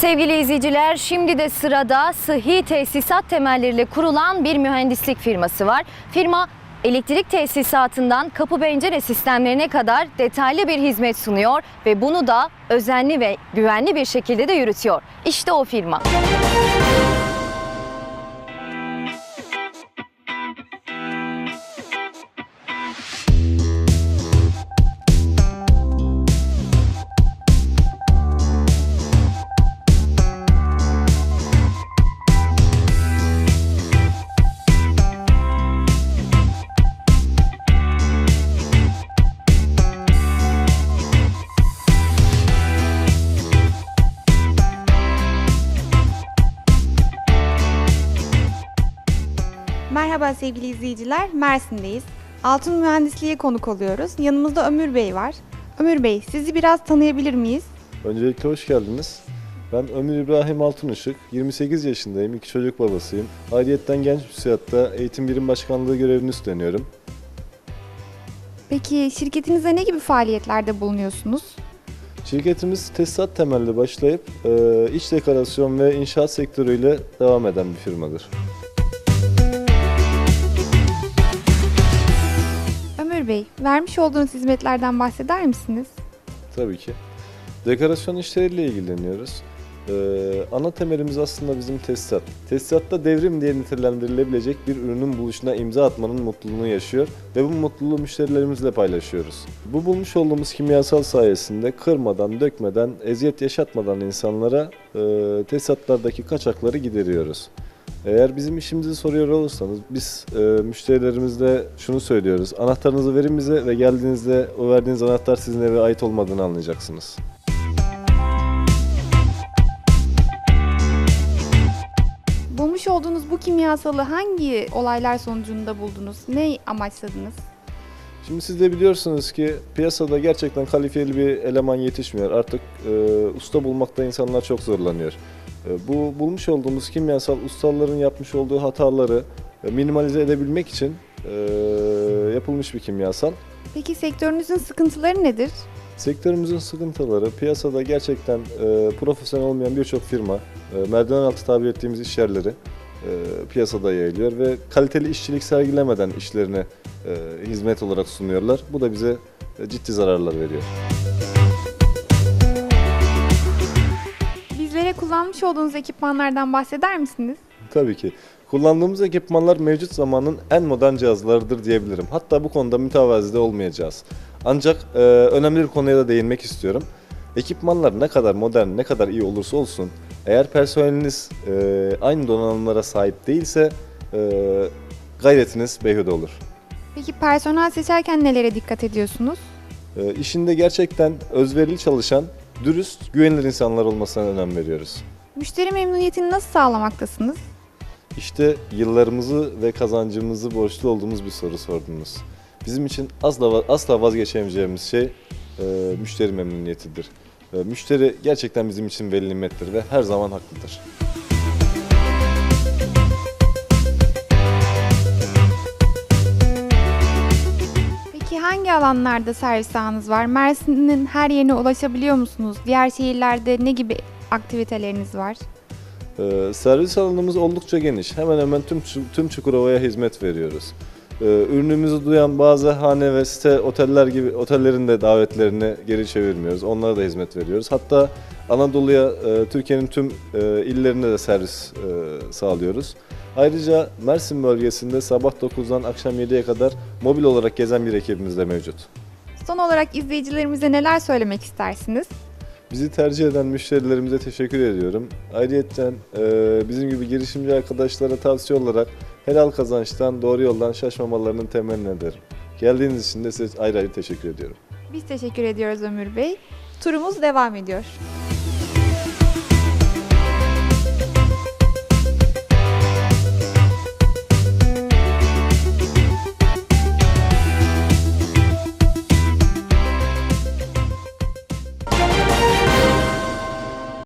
Sevgili izleyiciler, şimdi de sırada sıhhi tesisat temelleriyle kurulan bir mühendislik firması var. Firma elektrik tesisatından kapı pencere sistemlerine kadar detaylı bir hizmet sunuyor ve bunu da özenli ve güvenli bir şekilde de yürütüyor. İşte o firma. Merhaba sevgili izleyiciler, Mersin'deyiz. Altın Mühendisliğe konuk oluyoruz. Yanımızda Ömür Bey var. Ömür Bey, sizi biraz tanıyabilir miyiz? Öncelikle hoş geldiniz. Ben Ömür İbrahim Altınışık, 28 yaşındayım, iki çocuk babasıyım. Ayrıyeten Genç Müsiyatta Eğitim Birim Başkanlığı görevini üstleniyorum. Peki şirketinizde ne gibi faaliyetlerde bulunuyorsunuz? Şirketimiz tesisat temelli başlayıp e, iç dekorasyon ve inşaat sektörüyle devam eden bir firmadır. Ömür Bey, vermiş olduğunuz hizmetlerden bahseder misiniz? Tabii ki. Dekorasyon işleriyle ilgileniyoruz. Ee, ana temelimiz aslında bizim tesisat. Tesisatta devrim diye nitelendirilebilecek bir ürünün buluşuna imza atmanın mutluluğunu yaşıyor ve bu mutluluğu müşterilerimizle paylaşıyoruz. Bu bulmuş olduğumuz kimyasal sayesinde kırmadan, dökmeden, eziyet yaşatmadan insanlara e, tesisatlardaki kaçakları gideriyoruz. Eğer bizim işimizi soruyor olursanız biz e, müşterilerimizle şunu söylüyoruz. Anahtarınızı verin bize ve geldiğinizde o verdiğiniz anahtar sizin eve ait olmadığını anlayacaksınız. Bulmuş olduğunuz bu kimyasalı hangi olaylar sonucunda buldunuz? Ne amaçladınız? Şimdi siz de biliyorsunuz ki piyasada gerçekten kalifiyeli bir eleman yetişmiyor. Artık e, usta bulmakta insanlar çok zorlanıyor. E, bu bulmuş olduğumuz kimyasal ustaların yapmış olduğu hataları e, minimalize edebilmek için e, yapılmış bir kimyasal. Peki sektörünüzün sıkıntıları nedir? Sektörümüzün sıkıntıları piyasada gerçekten e, profesyonel olmayan birçok firma e, merdiven altı tabir ettiğimiz iş yerleri e, piyasada yayılıyor ve kaliteli işçilik sergilemeden işlerine e, hizmet olarak sunuyorlar. Bu da bize e, ciddi zararlar veriyor. Kullanmış olduğunuz ekipmanlardan bahseder misiniz? Tabii ki. Kullandığımız ekipmanlar mevcut zamanın en modern cihazlarıdır diyebilirim. Hatta bu konuda mütevazi de olmayacağız. Ancak e, önemli bir konuya da değinmek istiyorum. Ekipmanlar ne kadar modern, ne kadar iyi olursa olsun, eğer personeliniz e, aynı donanımlara sahip değilse e, gayretiniz beyhude olur. Peki personel seçerken nelere dikkat ediyorsunuz? E, işinde gerçekten özverili çalışan, dürüst, güvenilir insanlar olmasına önem veriyoruz. Müşteri memnuniyetini nasıl sağlamaktasınız? İşte yıllarımızı ve kazancımızı borçlu olduğumuz bir soru sordunuz. Bizim için asla, asla vazgeçemeyeceğimiz şey e, müşteri memnuniyetidir. E, müşteri gerçekten bizim için veli nimettir ve her zaman haklıdır. Alanlarda servis sahanız var? Mersin'in her yerine ulaşabiliyor musunuz? Diğer şehirlerde ne gibi aktiviteleriniz var? E, servis alanımız oldukça geniş. Hemen hemen tüm tüm Çukurova'ya hizmet veriyoruz. E, ürünümüzü duyan bazı hane ve site oteller gibi otellerin de davetlerini geri çevirmiyoruz. Onlara da hizmet veriyoruz. Hatta Anadolu'ya, e, Türkiye'nin tüm e, illerine de servis e, sağlıyoruz. Ayrıca Mersin bölgesinde sabah 9'dan akşam 7'ye kadar mobil olarak gezen bir ekibimiz de mevcut. Son olarak izleyicilerimize neler söylemek istersiniz? Bizi tercih eden müşterilerimize teşekkür ediyorum. Ayrıca e, bizim gibi girişimci arkadaşlara tavsiye olarak helal kazançtan, doğru yoldan şaşmamalarının temelini ederim. Geldiğiniz için de size ayrı ayrı teşekkür ediyorum. Biz teşekkür ediyoruz Ömür Bey. Turumuz devam ediyor.